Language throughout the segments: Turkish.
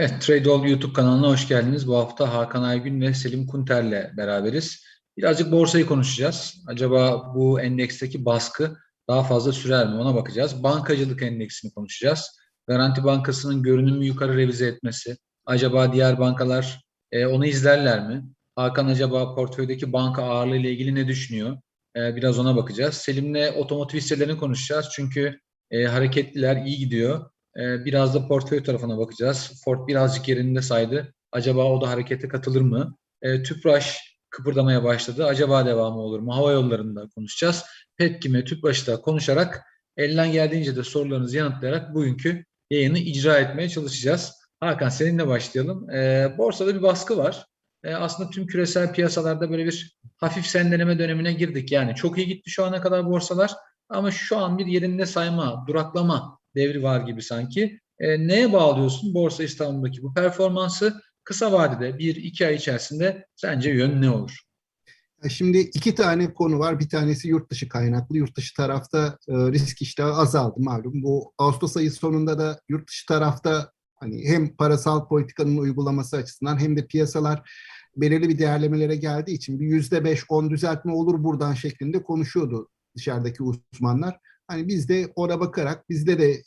Evet, Tradeall YouTube kanalına hoş geldiniz. Bu hafta Hakan Aygün ve Selim Kunter'le beraberiz. Birazcık borsayı konuşacağız. Acaba bu endeksteki baskı daha fazla sürer mi? Ona bakacağız. Bankacılık endeksini konuşacağız. Garanti Bankası'nın görünümü yukarı revize etmesi. Acaba diğer bankalar e, onu izlerler mi? Hakan acaba portföydeki banka ağırlığı ile ilgili ne düşünüyor? E, biraz ona bakacağız. Selim'le otomotiv hisselerini konuşacağız. Çünkü e, hareketliler iyi gidiyor. Ee, Biraz da portföy tarafına bakacağız. Ford birazcık yerinde saydı. Acaba o da harekete katılır mı? E, Tüpraş kıpırdamaya başladı. Acaba devamı olur mu? Hava yollarında konuşacağız. Petkim'e, Tüpraş'ı da konuşarak elden geldiğince de sorularınızı yanıtlayarak bugünkü yayını icra etmeye çalışacağız. Hakan seninle başlayalım. E, borsada bir baskı var. Aslında tüm küresel piyasalarda böyle bir hafif sendeleme dönemine girdik. Yani çok iyi gitti şu ana kadar borsalar. Ama şu an bir yerinde sayma, duraklama devri var gibi sanki. E, neye bağlıyorsun Borsa İstanbul'daki bu performansı? Kısa vadede bir iki ay içerisinde sence yön ne olur? Şimdi iki tane konu var. Bir tanesi yurt dışı kaynaklı. Yurt dışı tarafta e, risk iştahı azaldı malum. Bu Ağustos ayı sonunda da yurt dışı tarafta hani hem parasal politikanın uygulaması açısından hem de piyasalar belirli bir değerlemelere geldiği için bir yüzde beş on düzeltme olur buradan şeklinde konuşuyordu dışarıdaki uzmanlar. Hani biz de ona bakarak bizde de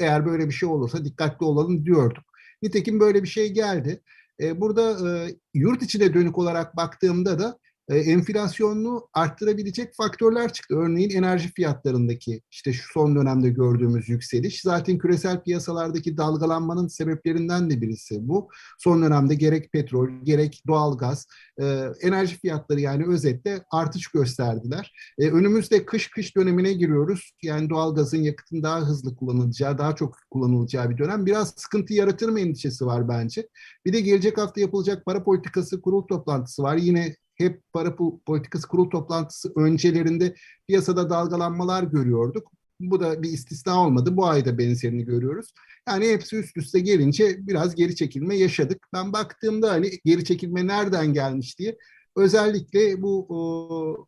eğer böyle bir şey olursa dikkatli olalım diyorduk. Nitekim böyle bir şey geldi. E, burada e, yurt içine dönük olarak baktığımda da e, enflasyonunu arttırabilecek faktörler çıktı. Örneğin enerji fiyatlarındaki işte şu son dönemde gördüğümüz yükseliş. Zaten küresel piyasalardaki dalgalanmanın sebeplerinden de birisi bu. Son dönemde gerek petrol, gerek doğalgaz, e, enerji fiyatları yani özetle artış gösterdiler. E, önümüzde kış kış dönemine giriyoruz. Yani doğalgazın yakıtın daha hızlı kullanılacağı, daha çok kullanılacağı bir dönem. Biraz sıkıntı yaratır mı endişesi var bence. Bir de gelecek hafta yapılacak para politikası kurul toplantısı var. Yine hep para politikası kurul toplantısı öncelerinde piyasada dalgalanmalar görüyorduk. Bu da bir istisna olmadı. Bu ayda benzerini görüyoruz. Yani hepsi üst üste gelince biraz geri çekilme yaşadık. Ben baktığımda hani geri çekilme nereden gelmiş diye özellikle bu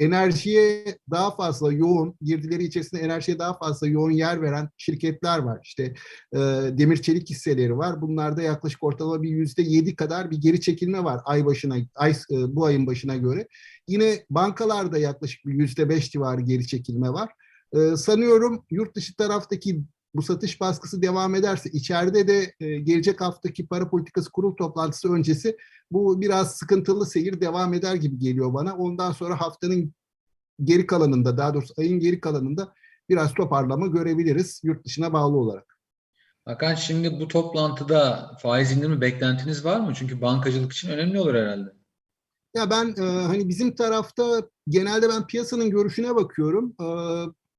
enerjiye daha fazla yoğun, girdileri içerisinde enerjiye daha fazla yoğun yer veren şirketler var. İşte e, demir çelik hisseleri var. Bunlarda yaklaşık ortalama bir yüzde yedi kadar bir geri çekilme var ay başına, ay, e, bu ayın başına göre. Yine bankalarda yaklaşık bir yüzde beş civarı geri çekilme var. E, sanıyorum yurt dışı taraftaki bu satış baskısı devam ederse içeride de e, gelecek haftaki para politikası kurul toplantısı öncesi bu biraz sıkıntılı seyir devam eder gibi geliyor bana. Ondan sonra haftanın geri kalanında daha doğrusu ayın geri kalanında biraz toparlama görebiliriz yurt dışına bağlı olarak. Hakan şimdi bu toplantıda faiz indirimi beklentiniz var mı? Çünkü bankacılık için önemli olur herhalde. Ya ben e, hani bizim tarafta genelde ben piyasanın görüşüne bakıyorum. E,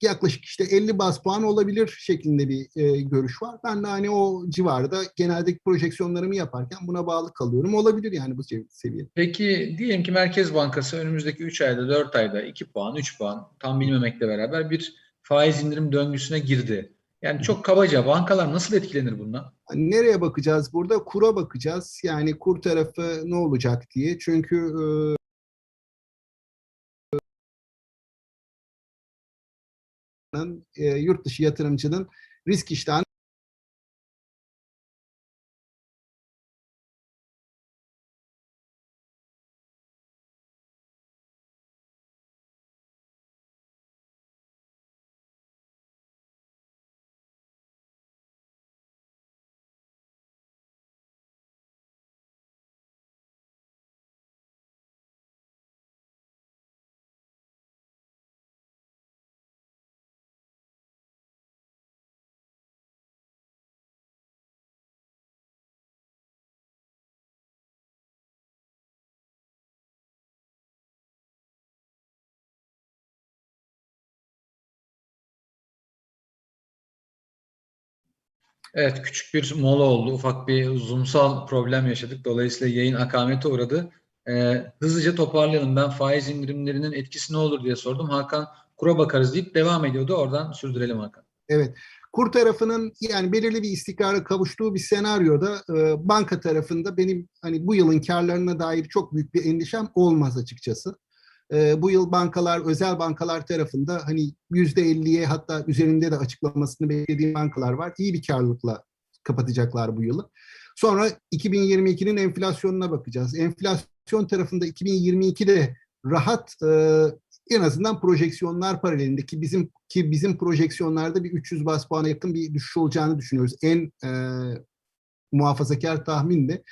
yaklaşık işte 50 bas puan olabilir şeklinde bir e, görüş var. Ben de hani o civarda geneldeki projeksiyonlarımı yaparken buna bağlı kalıyorum. Olabilir yani bu seviye. Peki diyelim ki Merkez Bankası önümüzdeki 3 ayda 4 ayda 2 puan 3 puan tam bilmemekle beraber bir faiz indirim döngüsüne girdi. Yani çok kabaca bankalar nasıl etkilenir bundan? Hani nereye bakacağız burada? Kura bakacağız. Yani kur tarafı ne olacak diye. Çünkü e, e, yurt dışı yatırımcının risk iştahını Evet, küçük bir mola oldu. Ufak bir zoomsal problem yaşadık. Dolayısıyla yayın akamete uğradı. Ee, hızlıca toparlayalım. Ben faiz indirimlerinin etkisi ne olur diye sordum. Hakan kura bakarız deyip devam ediyordu. Oradan sürdürelim Hakan. Evet. Kur tarafının yani belirli bir istikrara kavuştuğu bir senaryoda e, banka tarafında benim hani bu yılın karlarına dair çok büyük bir endişem olmaz açıkçası. E, bu yıl bankalar, özel bankalar tarafında hani yüzde elliye hatta üzerinde de açıklamasını beklediğim bankalar var. İyi bir karlılıkla kapatacaklar bu yılı. Sonra 2022'nin enflasyonuna bakacağız. Enflasyon tarafında 2022'de rahat e, en azından projeksiyonlar paralelinde ki bizim ki bizim projeksiyonlarda bir 300 bas puana yakın bir düşüş olacağını düşünüyoruz. En e, muhafazakar tahminle.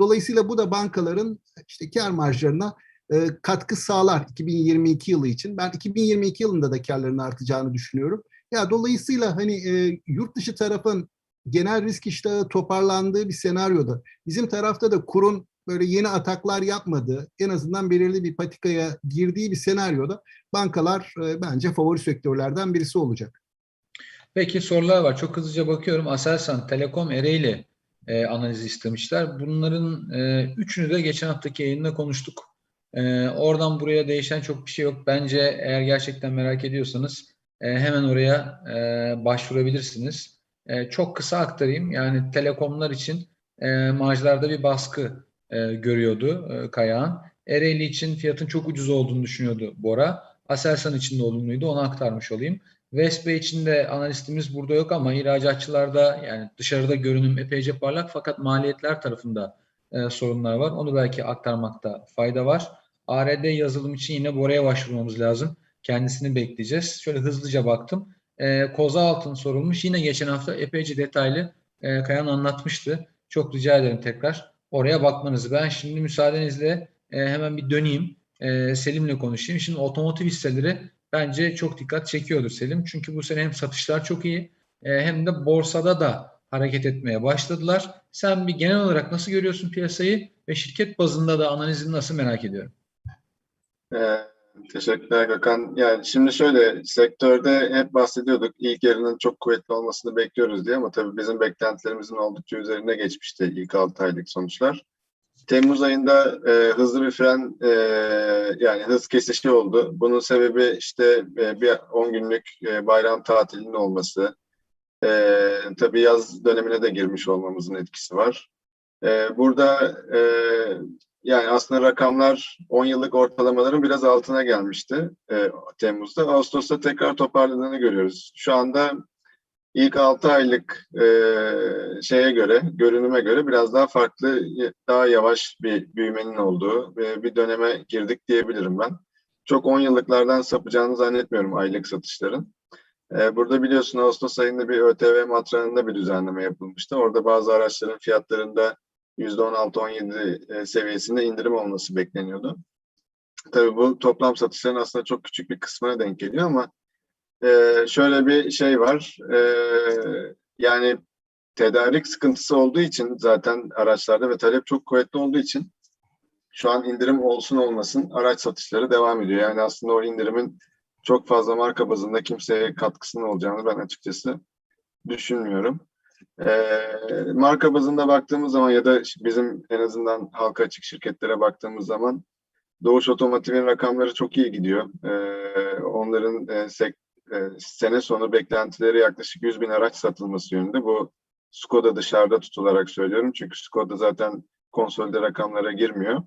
Dolayısıyla bu da bankaların işte kar marjlarına e, katkı sağlar 2022 yılı için. Ben 2022 yılında da karların artacağını düşünüyorum. Ya dolayısıyla hani e, yurt dışı tarafın genel risk iştahı toparlandığı bir senaryoda bizim tarafta da kurun böyle yeni ataklar yapmadığı, en azından belirli bir patikaya girdiği bir senaryoda bankalar e, bence favori sektörlerden birisi olacak. Peki sorular var. Çok hızlıca bakıyorum. Aselsan, Telekom, Ereğli e, analizi istemişler. Bunların e, üçünü de geçen haftaki yayında konuştuk. E, oradan buraya değişen çok bir şey yok. Bence eğer gerçekten merak ediyorsanız e, hemen oraya e, başvurabilirsiniz. E, çok kısa aktarayım. Yani telekomlar için e, marjlarda bir baskı e, görüyordu e, Kayağan. Ereğli için fiyatın çok ucuz olduğunu düşünüyordu Bora. Aselsan için de olumluydu. Onu aktarmış olayım. Vespe için de analistimiz burada yok ama ihracatçılarda yani dışarıda görünüm epeyce parlak fakat maliyetler tarafında e, sorunlar var. Onu belki aktarmakta fayda var. ARD yazılım için yine Bora'ya başvurmamız lazım. Kendisini bekleyeceğiz. Şöyle hızlıca baktım. E, Koza Altın sorulmuş. Yine geçen hafta epeyce detaylı e, Kayan anlatmıştı. Çok rica ederim tekrar oraya bakmanızı. Ben şimdi müsaadenizle e, hemen bir döneyim. E, Selim'le konuşayım. Şimdi otomotiv hisseleri bence çok dikkat çekiyordur Selim. Çünkü bu sene hem satışlar çok iyi e, hem de borsada da hareket etmeye başladılar. Sen bir genel olarak nasıl görüyorsun piyasayı ve şirket bazında da analizini nasıl merak ediyorum. Ee, teşekkürler Gökhan. Yani şimdi şöyle sektörde hep bahsediyorduk ilk yarının çok kuvvetli olmasını bekliyoruz diye ama tabii bizim beklentilerimizin oldukça üzerine geçmişti ilk 6 aylık sonuçlar. Temmuz ayında e, hızlı bir fren e, yani hız kesişi oldu. Bunun sebebi işte e, bir 10 günlük e, bayram tatilinin olması. E, tabii yaz dönemine de girmiş olmamızın etkisi var. E, burada e, yani aslında rakamlar 10 yıllık ortalamaların biraz altına gelmişti e, Temmuz'da. Ağustos'ta tekrar toparladığını görüyoruz. Şu anda ilk 6 aylık e, şeye göre, görünüme göre biraz daha farklı, daha yavaş bir büyümenin olduğu e, bir döneme girdik diyebilirim ben. Çok 10 yıllıklardan sapacağını zannetmiyorum aylık satışların. E, burada biliyorsun Ağustos ayında bir ÖTV matrağında bir düzenleme yapılmıştı. Orada bazı araçların fiyatlarında %16-17 seviyesinde indirim olması bekleniyordu. Tabii bu toplam satışların aslında çok küçük bir kısmına denk geliyor ama e, şöyle bir şey var. E, yani tedarik sıkıntısı olduğu için zaten araçlarda ve talep çok kuvvetli olduğu için şu an indirim olsun olmasın araç satışları devam ediyor. Yani aslında o indirimin çok fazla marka bazında kimseye katkısının olacağını ben açıkçası düşünmüyorum. E, marka bazında baktığımız zaman ya da bizim en azından halka açık şirketlere baktığımız zaman Doğuş Otomotiv'in rakamları çok iyi gidiyor. E, onların e, sek, e, sene sonu beklentileri yaklaşık 100 bin araç satılması yönünde. Bu Skoda dışarıda tutularak söylüyorum. Çünkü Skoda zaten konsolide rakamlara girmiyor.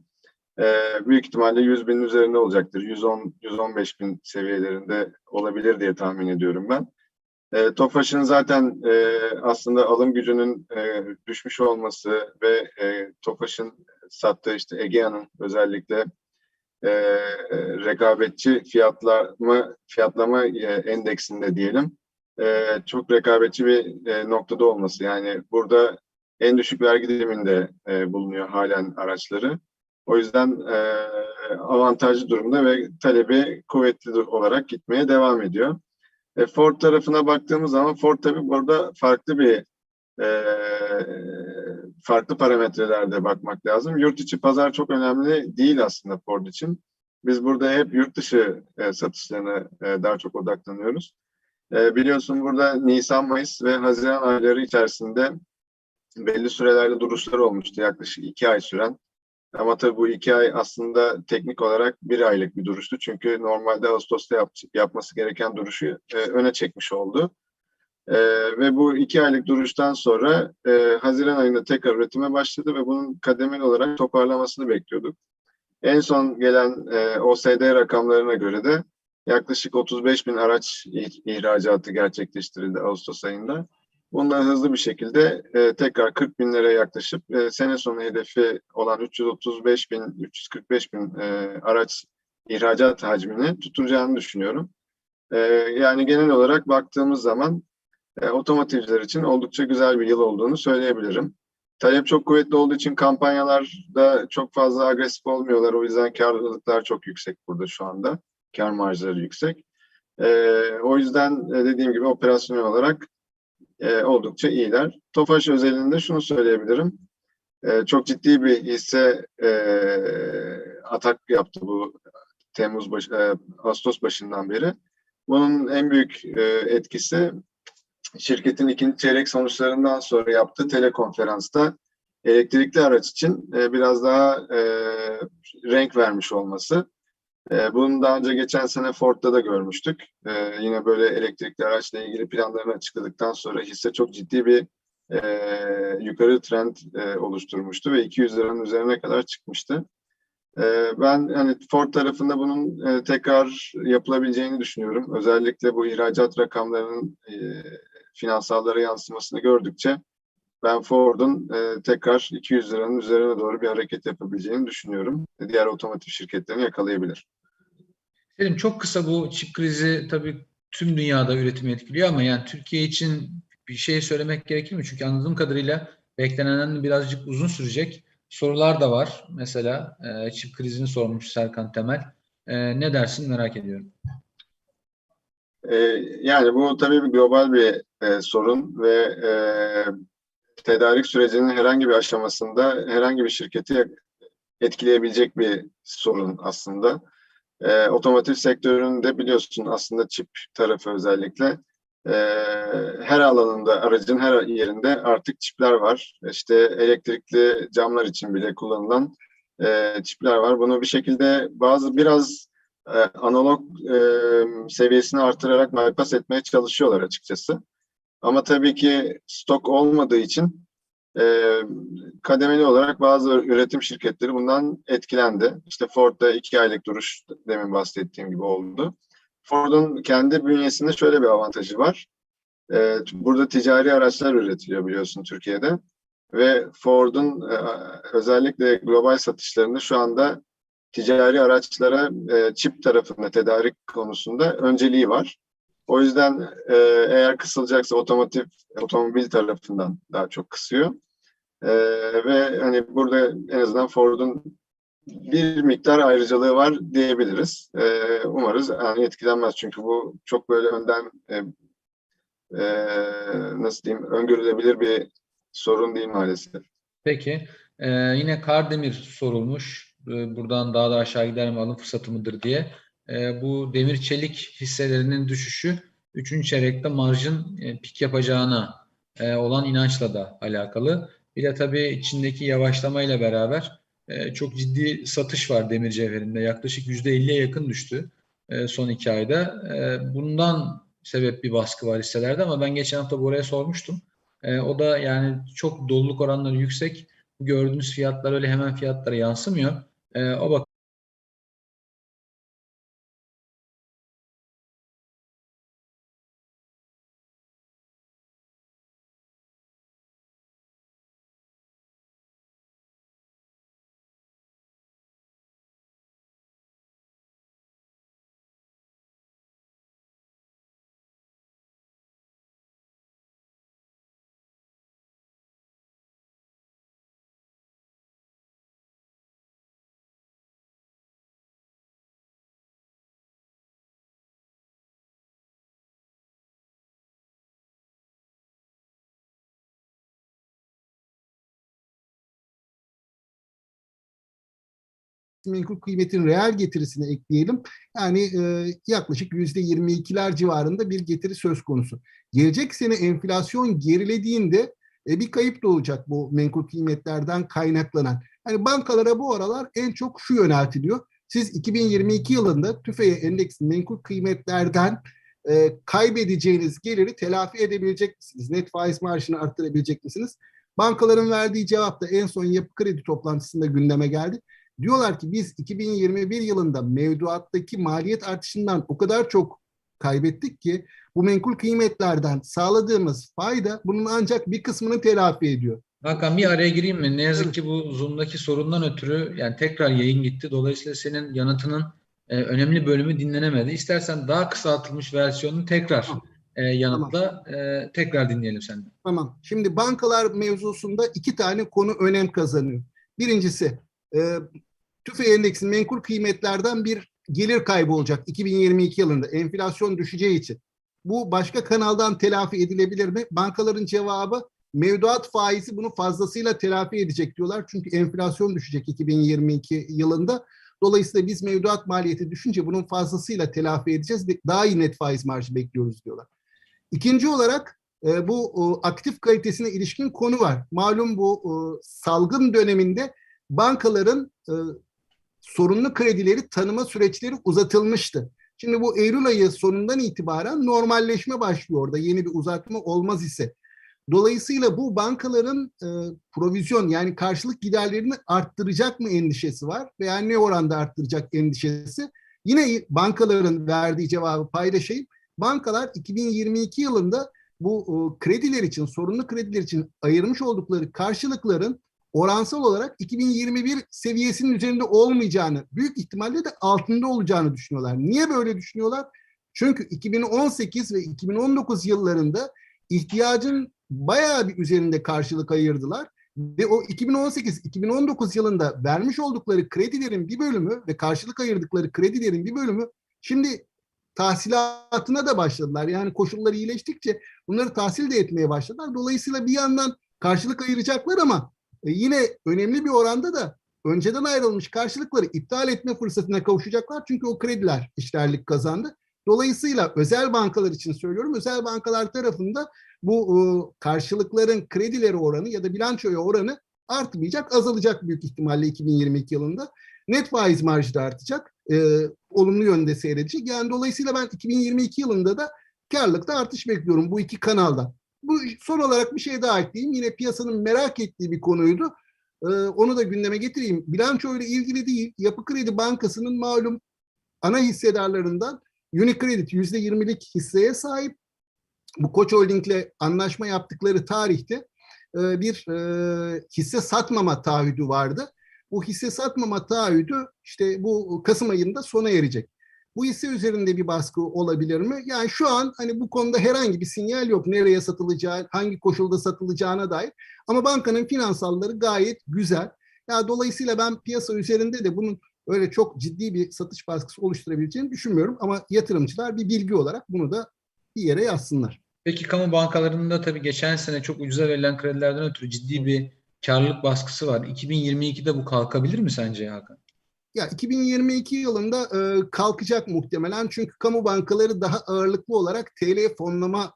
E, büyük ihtimalle 100 binin üzerinde olacaktır. 110-115 bin seviyelerinde olabilir diye tahmin ediyorum ben. E, Tofaş'ın zaten e, aslında alım gücünün e, düşmüş olması ve e, Tofaş'ın sattığı işte Egea'nın özellikle e, rekabetçi fiyatlama fiyatlama e, endeksinde diyelim e, çok rekabetçi bir e, noktada olması. Yani burada en düşük vergi diliminde e, bulunuyor halen araçları. O yüzden e, avantajlı durumda ve talebi kuvvetli olarak gitmeye devam ediyor. E, Ford tarafına baktığımız zaman Ford tabii burada farklı bir e, farklı parametrelerde bakmak lazım. Yurt içi pazar çok önemli değil aslında Ford için. Biz burada hep yurt dışı e, satışlarına e, daha çok odaklanıyoruz. E, biliyorsun burada Nisan, Mayıs ve Haziran ayları içerisinde belli sürelerde duruşlar olmuştu. Yaklaşık iki ay süren. Ama tabii bu iki ay aslında teknik olarak bir aylık bir duruştu. Çünkü normalde Ağustos'ta yap, yapması gereken duruşu e, öne çekmiş oldu. E, ve bu iki aylık duruştan sonra e, Haziran ayında tekrar üretime başladı ve bunun kademeli olarak toparlamasını bekliyorduk. En son gelen e, OSD rakamlarına göre de yaklaşık 35 bin araç ihracatı gerçekleştirildi Ağustos ayında. Bunlar hızlı bir şekilde e, tekrar 40 bin liraya yaklaşıp e, sene sonu hedefi olan 335 bin, 345 bin e, araç ihracat hacmini tutturacağını düşünüyorum. E, yani genel olarak baktığımız zaman e, otomotivciler için oldukça güzel bir yıl olduğunu söyleyebilirim. Talep çok kuvvetli olduğu için kampanyalarda çok fazla agresif olmuyorlar. O yüzden karlılıklar çok yüksek burada şu anda. Kar marjları yüksek. E, o yüzden e, dediğim gibi operasyonel olarak e, oldukça iyiler. Tofaş özelinde şunu söyleyebilirim. E, çok ciddi bir hisse e, atak yaptı bu Temmuz baş, e, Ağustos başından beri. Bunun en büyük e, etkisi şirketin ikinci çeyrek sonuçlarından sonra yaptığı telekonferansta elektrikli araç için e, biraz daha e, renk vermiş olması. E, bunu daha önce geçen sene Ford'da da görmüştük. E, yine böyle elektrikli araçla ilgili planlarını açıkladıktan sonra hisse çok ciddi bir e, yukarı trend e, oluşturmuştu ve 200 liranın üzerine kadar çıkmıştı. E, ben hani Ford tarafında bunun e, tekrar yapılabileceğini düşünüyorum. Özellikle bu ihracat rakamlarının finansallara yansımasını gördükçe ben Ford'un e, tekrar 200 liranın üzerine doğru bir hareket yapabileceğini düşünüyorum. Diğer otomotiv şirketlerini yakalayabilir. Selim çok kısa bu çip krizi tabii tüm dünyada üretimi etkiliyor ama yani Türkiye için bir şey söylemek gerekir mi? Çünkü anladığım kadarıyla beklenenden birazcık uzun sürecek sorular da var. Mesela e, çip krizini sormuş Serkan Temel. E, ne dersin merak ediyorum. E, yani bu tabii bir global bir e, sorun ve e, tedarik sürecinin herhangi bir aşamasında herhangi bir şirketi etkileyebilecek bir sorun aslında. E, otomotiv sektöründe biliyorsun aslında çip tarafı özellikle e, her alanında, aracın her yerinde artık çipler var. İşte elektrikli camlar için bile kullanılan e, çipler var. Bunu bir şekilde bazı biraz e, analog e, seviyesini artırarak bypass etmeye çalışıyorlar açıkçası. Ama tabii ki stok olmadığı için e, kademeli olarak bazı üretim şirketleri bundan etkilendi. İşte Ford'da iki aylık duruş demin bahsettiğim gibi oldu. Ford'un kendi bünyesinde şöyle bir avantajı var. E, burada ticari araçlar üretiliyor biliyorsun Türkiye'de. Ve Ford'un e, özellikle global satışlarında şu anda ticari araçlara e, çip tarafında tedarik konusunda önceliği var. O yüzden e, eğer kısılacaksa otomotiv otomobil tarafından daha çok kısıyor. E, ve hani burada en azından Ford'un bir miktar ayrıcalığı var diyebiliriz. E, umarız yani etkilenmez çünkü bu çok böyle önden e, e, nasıl diyeyim öngörülebilir bir sorun değil maalesef. Peki. E, yine Kardemir sorulmuş. E, buradan daha da aşağı gider mi alım fırsatı mıdır diye. E, bu demir çelik hisselerinin düşüşü 3. çeyrekte marjın e, pik yapacağına e, olan inançla da alakalı. Bir de tabii içindeki yavaşlamayla beraber e, çok ciddi satış var demir cevherinde. Yaklaşık %50'ye yakın düştü son iki ayda. Bundan sebep bir baskı var hisselerde ama ben geçen hafta buraya sormuştum. O da yani çok doluluk oranları yüksek. Gördüğünüz fiyatlar öyle hemen fiyatlara yansımıyor. O bak menkul kıymetin reel getirisine ekleyelim. Yani e, yaklaşık yüzde 22'ler civarında bir getiri söz konusu. Gelecek sene enflasyon gerilediğinde e, bir kayıp da olacak bu menkul kıymetlerden kaynaklanan. Yani bankalara bu aralar en çok şu yöneltiliyor. Siz 2022 yılında TÜFE'ye endeksli menkul kıymetlerden e, kaybedeceğiniz geliri telafi edebilecek misiniz? Net faiz marjını arttırabilecek misiniz? Bankaların verdiği cevap da en son yapı kredi toplantısında gündeme geldi. Diyorlar ki biz 2021 yılında mevduattaki maliyet artışından o kadar çok kaybettik ki Bu menkul kıymetlerden sağladığımız fayda bunun ancak bir kısmını telafi ediyor. Hakan bir araya gireyim mi? Ne yazık ki bu Zoom'daki sorundan ötürü yani tekrar yayın gitti. Dolayısıyla senin yanıtının e, önemli bölümü dinlenemedi. İstersen daha kısaltılmış versiyonunu tekrar e, yanıtla e, tekrar dinleyelim senden. Tamam. Şimdi bankalar mevzusunda iki tane konu önem kazanıyor. Birincisi e, TÜFE endeksinin menkul kıymetlerden bir gelir kaybı olacak 2022 yılında enflasyon düşeceği için. Bu başka kanaldan telafi edilebilir mi? Bankaların cevabı mevduat faizi bunu fazlasıyla telafi edecek diyorlar. Çünkü enflasyon düşecek 2022 yılında. Dolayısıyla biz mevduat maliyeti düşünce bunun fazlasıyla telafi edeceğiz. Daha iyi net faiz marjı bekliyoruz diyorlar. İkinci olarak e, bu aktif kalitesine ilişkin konu var. Malum bu salgın döneminde bankaların e, sorunlu kredileri tanıma süreçleri uzatılmıştı. Şimdi bu Eylül ayı sonundan itibaren normalleşme başlıyor orada. Yeni bir uzatma olmaz ise. Dolayısıyla bu bankaların e, provizyon yani karşılık giderlerini arttıracak mı endişesi var veya ne oranda arttıracak endişesi. Yine bankaların verdiği cevabı paylaşayım. Bankalar 2022 yılında bu e, krediler için, sorunlu krediler için ayırmış oldukları karşılıkların oransal olarak 2021 seviyesinin üzerinde olmayacağını, büyük ihtimalle de altında olacağını düşünüyorlar. Niye böyle düşünüyorlar? Çünkü 2018 ve 2019 yıllarında ihtiyacın bayağı bir üzerinde karşılık ayırdılar. Ve o 2018-2019 yılında vermiş oldukları kredilerin bir bölümü ve karşılık ayırdıkları kredilerin bir bölümü şimdi tahsilatına da başladılar. Yani koşulları iyileştikçe bunları tahsil de etmeye başladılar. Dolayısıyla bir yandan karşılık ayıracaklar ama yine önemli bir oranda da önceden ayrılmış karşılıkları iptal etme fırsatına kavuşacaklar. Çünkü o krediler işlerlik kazandı. Dolayısıyla özel bankalar için söylüyorum. Özel bankalar tarafında bu e, karşılıkların kredileri oranı ya da bilançoya oranı artmayacak, azalacak büyük ihtimalle 2022 yılında. Net faiz marjı da artacak, e, olumlu yönde seyredecek. Yani dolayısıyla ben 2022 yılında da karlılıkta artış bekliyorum bu iki kanalda. Bu son olarak bir şey daha ekleyeyim. Yine piyasanın merak ettiği bir konuydu. Ee, onu da gündeme getireyim. Bilanço ile ilgili değil. Yapı Kredi Bankası'nın malum ana hissedarlarından Unicredit %20'lik hisseye sahip. Bu Koç Holding'le anlaşma yaptıkları tarihte e, bir e, hisse satmama taahhüdü vardı. Bu hisse satmama taahhüdü işte bu Kasım ayında sona erecek. Bu hisse üzerinde bir baskı olabilir mi? Yani şu an hani bu konuda herhangi bir sinyal yok. Nereye satılacağı, hangi koşulda satılacağına dair. Ama bankanın finansalları gayet güzel. Ya dolayısıyla ben piyasa üzerinde de bunun öyle çok ciddi bir satış baskısı oluşturabileceğini düşünmüyorum. Ama yatırımcılar bir bilgi olarak bunu da bir yere yazsınlar. Peki kamu bankalarında tabii geçen sene çok ucuza verilen kredilerden ötürü ciddi bir karlılık baskısı var. 2022'de bu kalkabilir mi sence Hakan? Ya 2022 yılında e, kalkacak muhtemelen çünkü kamu bankaları daha ağırlıklı olarak TL fonlama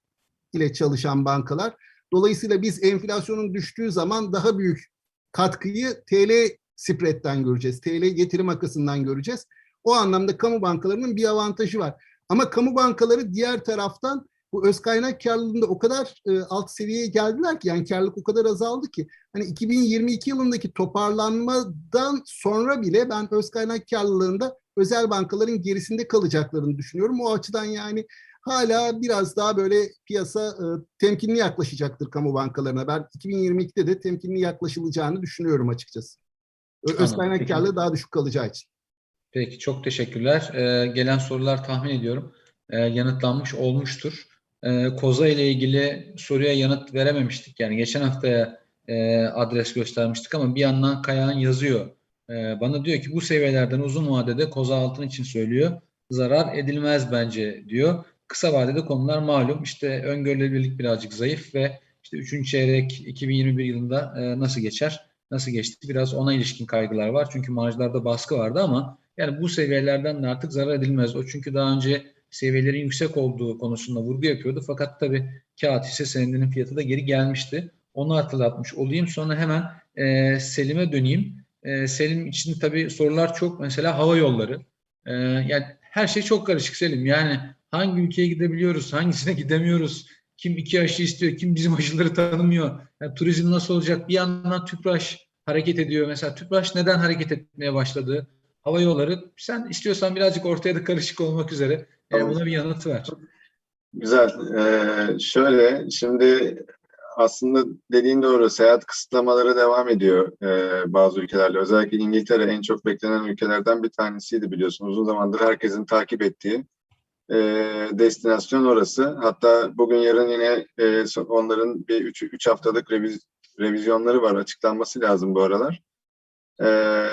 ile çalışan bankalar. Dolayısıyla biz enflasyonun düştüğü zaman daha büyük katkıyı TL spread'den göreceğiz. TL getirim akısından göreceğiz. O anlamda kamu bankalarının bir avantajı var. Ama kamu bankaları diğer taraftan bu öz kaynak karlılığında o kadar e, alt seviyeye geldiler ki yani karlılık o kadar azaldı ki hani 2022 yılındaki toparlanmadan sonra bile ben öz kaynak karlılığında özel bankaların gerisinde kalacaklarını düşünüyorum. O açıdan yani hala biraz daha böyle piyasa e, temkinli yaklaşacaktır kamu bankalarına. Ben 2022'de de temkinli yaklaşılacağını düşünüyorum açıkçası. Öz kaynak karlılığı daha düşük kalacağı için. Peki çok teşekkürler. Ee, gelen sorular tahmin ediyorum e, yanıtlanmış olmuştur. Ee, Koza ile ilgili soruya yanıt verememiştik. Yani geçen haftaya e, adres göstermiştik ama bir yandan Kayahan yazıyor. Ee, bana diyor ki bu seviyelerden uzun vadede Koza altın için söylüyor. Zarar edilmez bence diyor. Kısa vadede konular malum. İşte öngörülebilirlik birazcık zayıf ve işte 3. çeyrek 2021 yılında e, nasıl geçer? Nasıl geçti? Biraz ona ilişkin kaygılar var. Çünkü marjlarda baskı vardı ama yani bu seviyelerden de artık zarar edilmez. O çünkü daha önce seviyelerin yüksek olduğu konusunda vurgu yapıyordu. Fakat tabii kağıt hisse senedinin fiyatı da geri gelmişti. Onu hatırlatmış olayım. Sonra hemen e, Selim'e döneyim. E, Selim için tabii sorular çok. Mesela hava yolları. E, yani her şey çok karışık Selim. Yani hangi ülkeye gidebiliyoruz, hangisine gidemiyoruz? Kim iki aşı istiyor, kim bizim aşıları tanımıyor? Yani turizm nasıl olacak? Bir yandan TÜPRAŞ hareket ediyor. Mesela TÜPRAŞ neden hareket etmeye başladı? Hava yolları. Sen istiyorsan birazcık ortaya da karışık olmak üzere. E, Tamam. buna bir yanıt ver. Güzel. Ee, şöyle, şimdi aslında dediğin doğru. Seyahat kısıtlamaları devam ediyor ee, bazı ülkelerle. Özellikle İngiltere en çok beklenen ülkelerden bir tanesiydi biliyorsun. Uzun zamandır herkesin takip ettiği ee, destinasyon orası. Hatta bugün yarın yine e, onların bir 3 haftalık reviz, revizyonları var. Açıklanması lazım bu aralar. Ee,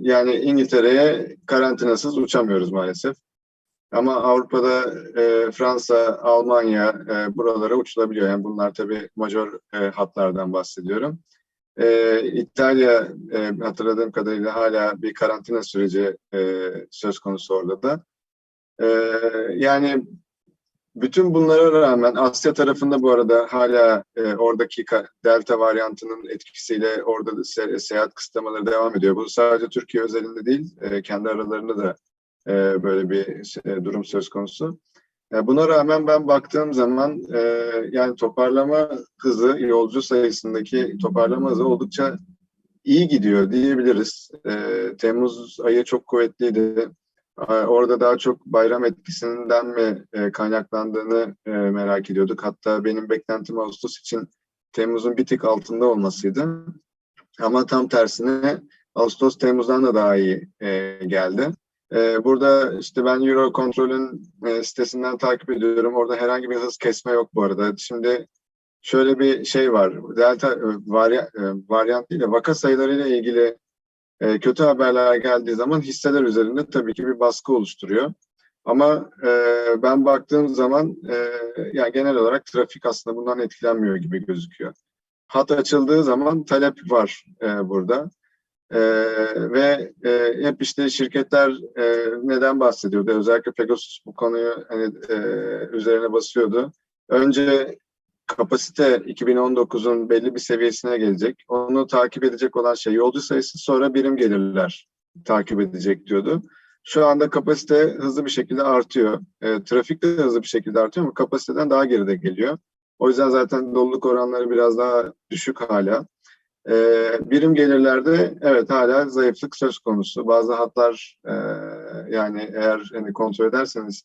yani İngiltere'ye karantinasız uçamıyoruz maalesef. Ama Avrupa'da e, Fransa, Almanya e, buralara uçulabiliyor. Yani bunlar tabii major e, hatlardan bahsediyorum. E, İtalya e, hatırladığım kadarıyla hala bir karantina süreci e, söz konusu orada da. E, yani bütün bunlara rağmen Asya tarafında bu arada hala e, oradaki delta varyantının etkisiyle orada da se seyahat kısıtlamaları devam ediyor. Bu sadece Türkiye özelinde değil, e, kendi aralarında da e, böyle bir e, durum söz konusu. E, buna rağmen ben baktığım zaman e, yani toparlama hızı, yolcu sayısındaki toparlama hızı oldukça iyi gidiyor diyebiliriz. E, Temmuz ayı çok kuvvetliydi. Orada daha çok bayram etkisinden mi e, kaynaklandığını e, merak ediyorduk. Hatta benim beklentim Ağustos için Temmuz'un bir tık altında olmasıydı. Ama tam tersine Ağustos Temmuz'dan da daha iyi e, geldi. Burada işte ben Eurocontrol'ün sitesinden takip ediyorum. Orada herhangi bir hız kesme yok bu arada. Şimdi şöyle bir şey var. Delta varya, varyant değil de vaka sayılarıyla ilgili kötü haberler geldiği zaman hisseler üzerinde tabii ki bir baskı oluşturuyor. Ama ben baktığım zaman yani genel olarak trafik aslında bundan etkilenmiyor gibi gözüküyor. Hat açıldığı zaman talep var burada. Ee, ve e, hep işte şirketler e, neden bahsediyordu? Özellikle Pegasus bu konuyu hani e, üzerine basıyordu. Önce kapasite 2019'un belli bir seviyesine gelecek. Onu takip edecek olan şey yolcu sayısı sonra birim gelirler takip edecek diyordu. Şu anda kapasite hızlı bir şekilde artıyor. E, trafik de hızlı bir şekilde artıyor ama kapasiteden daha geride geliyor. O yüzden zaten doluluk oranları biraz daha düşük hala. E, birim gelirlerde evet hala zayıflık söz konusu. Bazı hatlar e, yani eğer hani kontrol ederseniz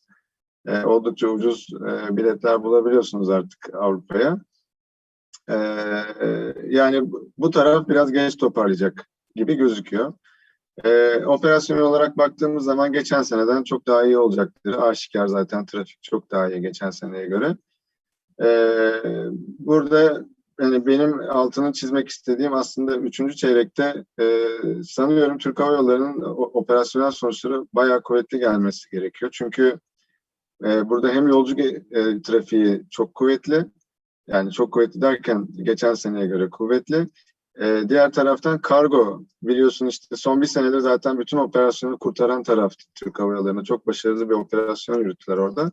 e, oldukça ucuz e, biletler bulabiliyorsunuz artık Avrupa'ya. E, yani bu taraf biraz geç toparlayacak gibi gözüküyor. E, operasyon olarak baktığımız zaman geçen seneden çok daha iyi olacaktır. Aşikar zaten trafik çok daha iyi geçen seneye göre. E, burada yani benim altını çizmek istediğim aslında üçüncü çeyrekte e, sanıyorum Türk Hava Yolları'nın operasyonel sonuçları bayağı kuvvetli gelmesi gerekiyor. Çünkü e, burada hem yolcu e, trafiği çok kuvvetli, yani çok kuvvetli derken geçen seneye göre kuvvetli. E, diğer taraftan kargo biliyorsun işte son bir senedir zaten bütün operasyonu kurtaran taraf Türk Hava Yolları'na çok başarılı bir operasyon yürüttüler orada.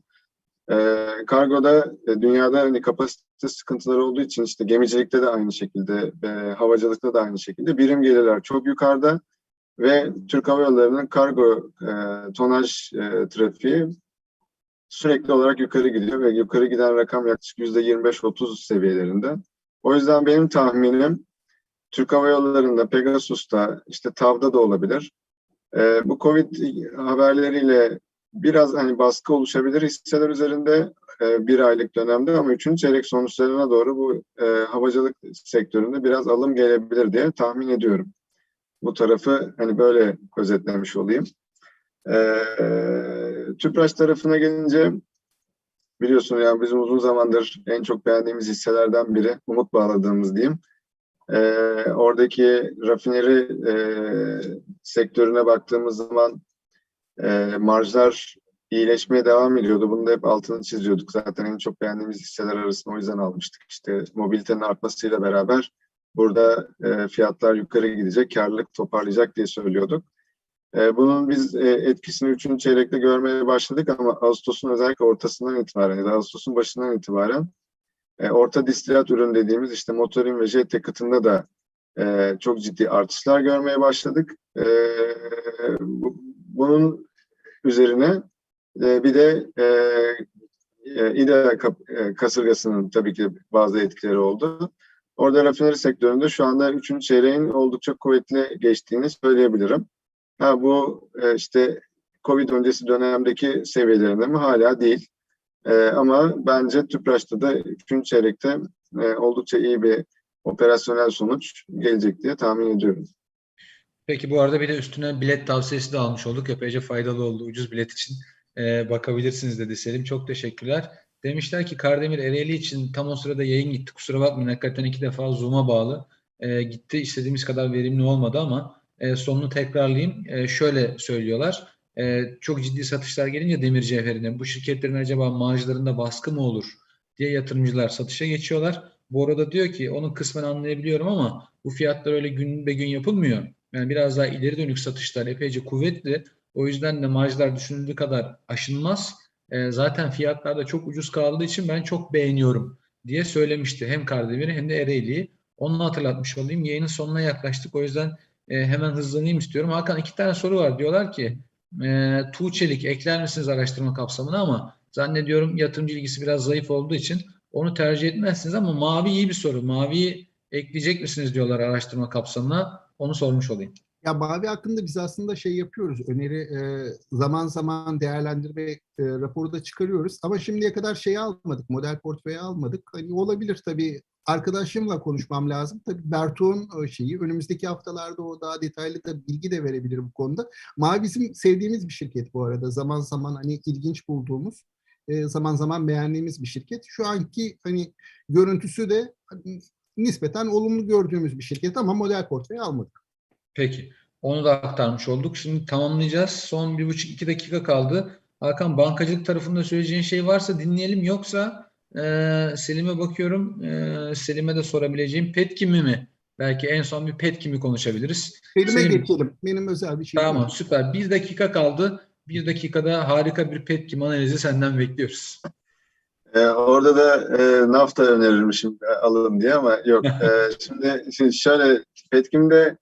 E, kargoda dünyada hani kapasite sıkıntıları olduğu için işte gemicilikte de aynı şekilde, e, havacılıkta da aynı şekilde birim gelirler çok yukarıda ve Türk Hava Yolları'nın kargo e, tonaj e, trafiği sürekli olarak yukarı gidiyor ve yukarı giden rakam yaklaşık yüzde 25-30 seviyelerinde. O yüzden benim tahminim Türk Hava Yolları'nda, Pegasus'ta, işte TAV'da da olabilir. E, bu Covid haberleriyle biraz hani baskı oluşabilir hisseler üzerinde e, bir aylık dönemde ama üçüncü çeyrek sonuçlarına doğru bu e, havacılık sektöründe biraz alım gelebilir diye tahmin ediyorum. Bu tarafı hani böyle özetlemiş olayım. E, Tüpraş tarafına gelince biliyorsun yani bizim uzun zamandır en çok beğendiğimiz hisselerden biri, umut bağladığımız diyeyim. E, oradaki rafineri e, sektörüne baktığımız zaman e, marjlar iyileşmeye devam ediyordu. Bunu da hep altını çiziyorduk. Zaten en çok beğendiğimiz hisseler arasında o yüzden almıştık. İşte mobilitenin artmasıyla beraber burada e, fiyatlar yukarı gidecek, karlılık toparlayacak diye söylüyorduk. E, bunun biz e, etkisini üçüncü çeyrekte görmeye başladık ama Ağustos'un özellikle ortasından itibaren ya Ağustos'un başından itibaren e, orta distilat ürün dediğimiz işte motorin ve jet yakıtında da çok ciddi artışlar görmeye başladık. Bu, bunun üzerine bir de İDA kasırgasının tabii ki bazı etkileri oldu. Orada rafineri sektöründe şu anda üçüncü çeyreğin oldukça kuvvetli geçtiğini söyleyebilirim. Ha bu e, işte Covid öncesi dönemdeki seviyelerinde mi? Hala değil. E, ama bence Tüpraş'ta da 3. çeyrekte e, oldukça iyi bir operasyonel sonuç gelecek diye tahmin ediyorum. Peki bu arada bir de üstüne bilet tavsiyesi de almış olduk. Epeyce faydalı oldu. Ucuz bilet için e, bakabilirsiniz dedi Selim. Çok teşekkürler. Demişler ki Kardemir Ereğli için tam o sırada yayın gitti. Kusura bakmayın hakikaten iki defa Zoom'a bağlı e, gitti. İstediğimiz kadar verimli olmadı ama e, sonunu tekrarlayayım. E, şöyle söylüyorlar. E, çok ciddi satışlar gelince demir cevherine bu şirketlerin acaba marjlarında baskı mı olur diye yatırımcılar satışa geçiyorlar. Bu arada diyor ki onu kısmen anlayabiliyorum ama bu fiyatlar öyle gün be gün yapılmıyor. Yani biraz daha ileri dönük satışlar epeyce kuvvetli. O yüzden de marjlar düşünüldüğü kadar aşınmaz. E, zaten fiyatlar da çok ucuz kaldığı için ben çok beğeniyorum diye söylemişti. Hem Kardemir'i hem de Ereğli'yi. Onu hatırlatmış olayım. Yayının sonuna yaklaştık. O yüzden e, hemen hızlanayım istiyorum. Hakan iki tane soru var. Diyorlar ki e, Tuğçelik ekler misiniz araştırma kapsamına ama zannediyorum yatırımcı ilgisi biraz zayıf olduğu için onu tercih etmezsiniz ama mavi iyi bir soru. Maviyi ekleyecek misiniz diyorlar araştırma kapsamına. Onu sormuş olayım. Ya mavi hakkında biz aslında şey yapıyoruz. Öneri e, zaman zaman değerlendirme e, raporu da çıkarıyoruz. Ama şimdiye kadar şeyi almadık. Model portföyü almadık. Hani olabilir tabii. Arkadaşımla konuşmam lazım. Tabii Bertuğ'un şeyi önümüzdeki haftalarda o daha detaylı da bilgi de verebilir bu konuda. Mavi bizim sevdiğimiz bir şirket bu arada. Zaman zaman hani ilginç bulduğumuz, e, zaman zaman beğendiğimiz bir şirket. Şu anki hani görüntüsü de hani, nispeten olumlu gördüğümüz bir şirket ama model portföyü almadık. Peki. Onu da aktarmış olduk. Şimdi tamamlayacağız. Son bir buçuk iki dakika kaldı. Hakan bankacılık tarafında söyleyeceğin şey varsa dinleyelim. Yoksa e, Selim'e bakıyorum. E, Selim'e de sorabileceğim Petkim'i mi? Belki en son bir Petkim'i konuşabiliriz. Belime Selim- geçelim. Benim özel bir şey Tamam yok. süper. Bir dakika kaldı. Bir dakikada harika bir Petkim analizi senden bekliyoruz. Ee, orada da e, nafta önerirmişim e, alın diye ama yok. E, şimdi, şimdi şöyle Petkim'de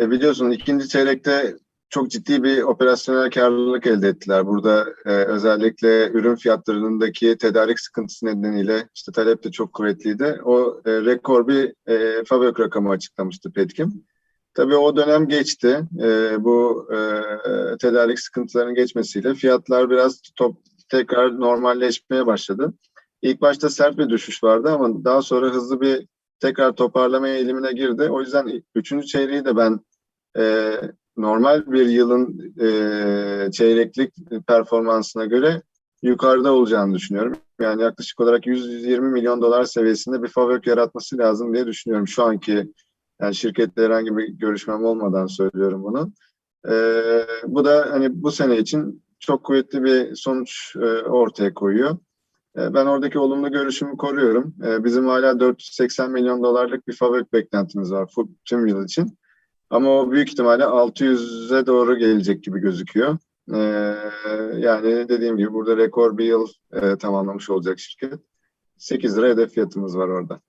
e, biliyorsun ikinci çeyrekte çok ciddi bir operasyonel karlılık elde ettiler. Burada e, özellikle ürün fiyatlarındaki tedarik sıkıntısı nedeniyle işte talep de çok kuvvetliydi. O e, rekor bir e, fabrik rakamı açıklamıştı Petkim. Tabii o dönem geçti. E, bu e, tedarik sıkıntılarının geçmesiyle fiyatlar biraz top, tekrar normalleşmeye başladı. İlk başta sert bir düşüş vardı ama daha sonra hızlı bir tekrar toparlama eğilimine girdi. O yüzden üçüncü çeyreği de ben e, normal bir yılın e, çeyreklik performansına göre yukarıda olacağını düşünüyorum. Yani yaklaşık olarak 100-120 milyon dolar seviyesinde bir fabrik yaratması lazım diye düşünüyorum. Şu anki yani şirketle herhangi bir görüşmem olmadan söylüyorum bunu. E, bu da hani bu sene için çok kuvvetli bir sonuç e, ortaya koyuyor. E, ben oradaki olumlu görüşümü koruyorum. E, bizim hala 480 milyon dolarlık bir fabrik beklentimiz var tüm yıl için. Ama o büyük ihtimalle 600'e doğru gelecek gibi gözüküyor. E, yani dediğim gibi burada rekor bir yıl tamamlamış olacak şirket. 8 lira hedef fiyatımız var orada.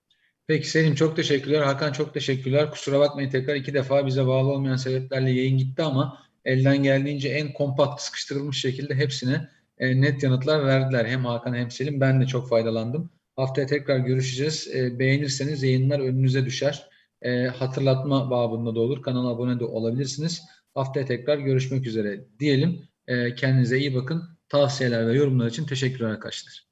Peki Selim çok teşekkürler. Hakan çok teşekkürler. Kusura bakmayın tekrar iki defa bize bağlı olmayan sebeplerle yayın gitti ama elden geldiğince en kompakt sıkıştırılmış şekilde hepsine e, net yanıtlar verdiler. Hem Hakan hem Selim. Ben de çok faydalandım. Haftaya tekrar görüşeceğiz. E, beğenirseniz yayınlar önünüze düşer. E, hatırlatma babında da olur. Kanala abone de olabilirsiniz. Haftaya tekrar görüşmek üzere diyelim. E, kendinize iyi bakın. Tavsiyeler ve yorumlar için teşekkürler arkadaşlar.